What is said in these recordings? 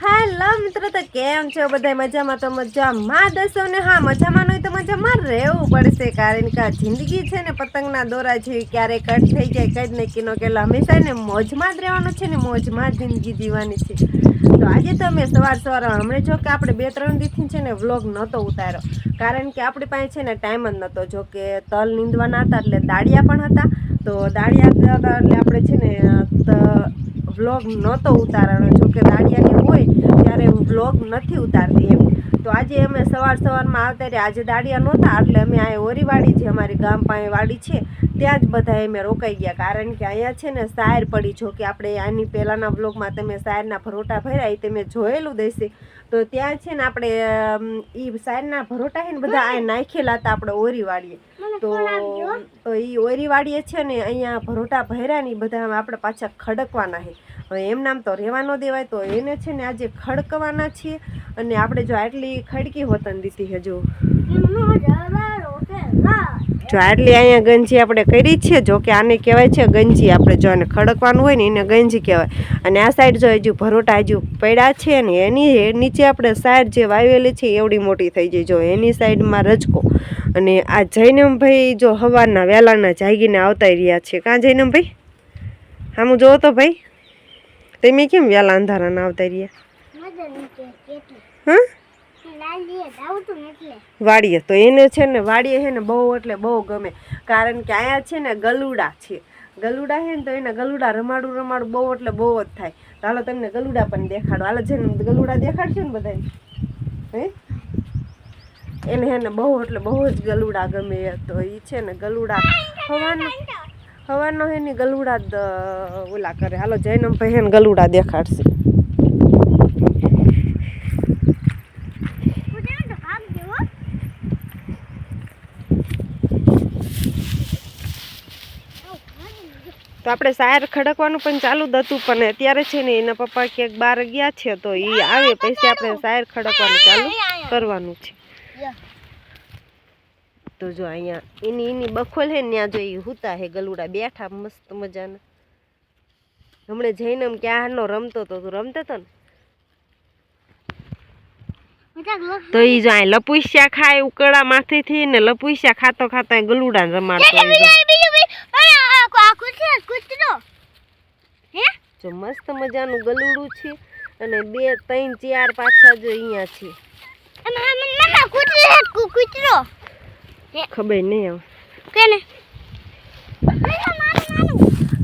Hello મિત્રો, તો કેમ છો? બધા મજામાં? તો મજામાં દસો ને? હા, મજામાં નહીં તો મજામાં રહેવું પડશે, કારણ કે જિંદગી છે ને, પતંગના દોરા જેવી ક્યારે કટ થઈ જાય, કઈ જ નહીં ન કેલા. હંમેશા ને મોજમાં જ રહેવાનું છે ને, મોજમાં જિંદગી જીવવાની છે. તો આજે તો અમે સવાર સવાર, હમણાં જો કે આપણે બે ત્રણ દિવસથી છે ને, વ્લોગ નહોતો ઉતાર્યો. કારણ કે આપણી પાસે છે ને, ટાઈમ જ નહોતો. જો કે તલ નીંદવાના હતા, એટલે દાળિયા પણ હતા. તો દાળિયા એટલે આપણે છે ને વ્લોગ નહોતો ઉતારવાનો જો કે દાડિયાની હોય ત્યારે હું વ્લોગ નથી ઉતારતી એમ. તો આજે અમે સવાર સવારમાં આવતા રહ્યા. આજે દાડિયા નહોતા એટલે અમે આ ઓરીવાડી જે અમારી ગામ પાસે વાડી છે. ત્યાં જ બધા અમે રોકાઈ ગયા. કારણ કે અહીંયા છે ને સાયર પડી. જો કે આપણે આની પહેલાંના વ્લોગમાં તમે સાયરના ભરોટા ભર્યા એ તમે જોયેલું દેશે. તો ત્યાં છે ને આપણે એ સાયરના ભરોટા છે ને બધા આ નાખેલા હતા આપણે ઓરીવાડીએ. તો તો એ ઓરીવાડીએ છે ને અહીંયા ભરોટા ભર્યા ને બધા આપણે પાછા ખડકવાના છે. હવે એમ નામ તો રહેવા ન દેવાય તો એને છે ને આજે ખડકવાના છીએ. અને આપણે જો આટલી ખડકી હોતન દીધી છે જો આટલી અહીંયા ગંજી આપણે કરી છે જો કે આને કહેવાય છે ગંજી. આપણે જો એને ખડકવાનું હોય ને એને ગંજી કહેવાય. અને આ સાઈડ જો હજુ ભરોટા હજુ પડ્યા છે ને એની નીચે આપણે સાઈડ જે વાવેલી છે એવડી મોટી થઈ જાય જો એની સાઈડમાં રજકો. અને આ જૈનમભાઈ જો હવાના વહેલાના જાગીને આવતા રહ્યા છે. કાં જૈનમભાઈ? હામું જોવો તો ભાઈ. તમે કેમ વહેલા અંધારાના આવતા રહ્યા? હા? વાડીએ તો એને છે ને, વાડીએ છે ને બહુ એટલે બહુ ગમે. કારણ કે અહીંયા છે ને ગલુડા છે. ગલુડા છે ને તો એને ગલુડા રમાડું રમાડું બહુ એટલે બહુ જ થાય. તો હાલો તમને ગલુડા પણ દેખાડો. હાલો છે ને ગલુડા દેખાડશે ને બધા હે? એને હે ને બહુ એટલે બહુ જ ગલુડા ગમે તો એ છે ને ગલુડા હવાનો હવાનો હે ને ગલુડા ઓલા કરે. હાલો જૈનમ ભાઈ ને ગલુડા દેખાડશે. તો આપણે સાયર ખડકવાનું પણ ચાલુ જ હતું પણ અત્યારે છે ને એના પપ્પા ક્યાંક બહાર ગયા છે તો એ આવે પછી આપણે સાયર ખડકવાનું ચાલુ કરવાનું છે. તો જો અહીંયા એની એની બખોલ હે ત્યાં જો એ હુતા હે ગલુડા બેઠા મસ્ત મજાના. હમણે જઈને આમ ક્યારનો રમતો તો તું રમતો હતો ને? તો એ જો અહીં લપુસ્યા ખાય ઉકળા માથેથી ને લપુસ્યા ખાતો ખાતો ગલુડા રમાડતો હોય જો. મસ્ત મજાનું ગલુડું છે અને બે ત્રણ ચાર પાછા જો અહીંયા છે. ખબર નહીં હવે.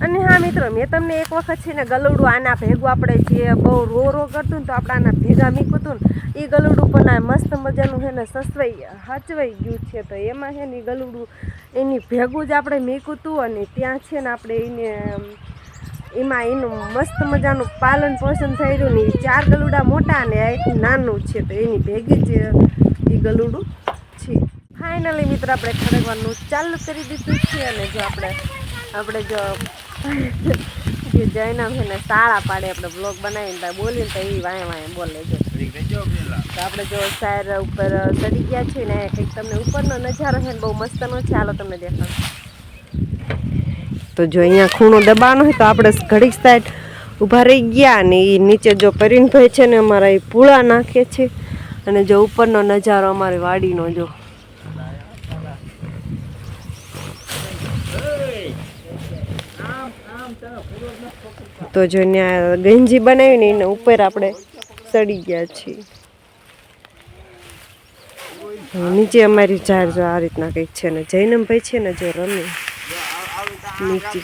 અને હા મિત્રો મેં તમને એક વખત છે ને ગલુડું આના ભેગું આપણે જે બહુ રો રો કરતું ને તો આપણે આના ભેગા મીકું હતું ને એ ગલુડું પણ આ મસ્ત મજાનું છે ને સસવાઈ હચવાઈ ગયું છે. તો એમાં છે ને એ ગલુડું એની ભેગું જ આપણે મીકું હતું અને ત્યાં છે ને આપણે એને એમાં એનું મસ્ત મજાનું પાલન પોષણ થઈ રહ્યું ને ચાર ગલુડા મોટા ને એક નાનું છે, તો એની ભેગી જ એ ગલુડું છે. ફાઇનલી મિત્ર, આપણે ખડકવાનું ચાલુ કરી દીધું છે અને જો આપણે આપણે જો જે જૈના છે ને સાળા પાડે, આપણે બ્લોગ બનાવીને બોલીને તો એ વાંય વાંય બોલે છે. તો આપણે જો સાયર ઉપર ચડી ગયા છે ને, કંઈક તમને ઉપરનો નજારો છે ને, બહુ મસ્તનો છે. હાલો તમને દેખાડું. તો જો અહીંયા ખૂણો દબાવવાનો હોય તો આપણે ઘડીક સાઈડ ઊભા રહી ગયા અને એ નીચે જો પરીનભાઈ છે ને અમારા એ પૂળા નાખે છે. અને જો ઉપરનો નજારો અમારી વાડીનો જો. તો જો ત્યાં ગંજી બનાવીને એને ઉપર આપણે ચડી ગયા છીએ. નીચે અમારી ચાર જો આ રીતના કંઈક છે ને. જૈનમભાઈ છે ને જો રમે. નીચે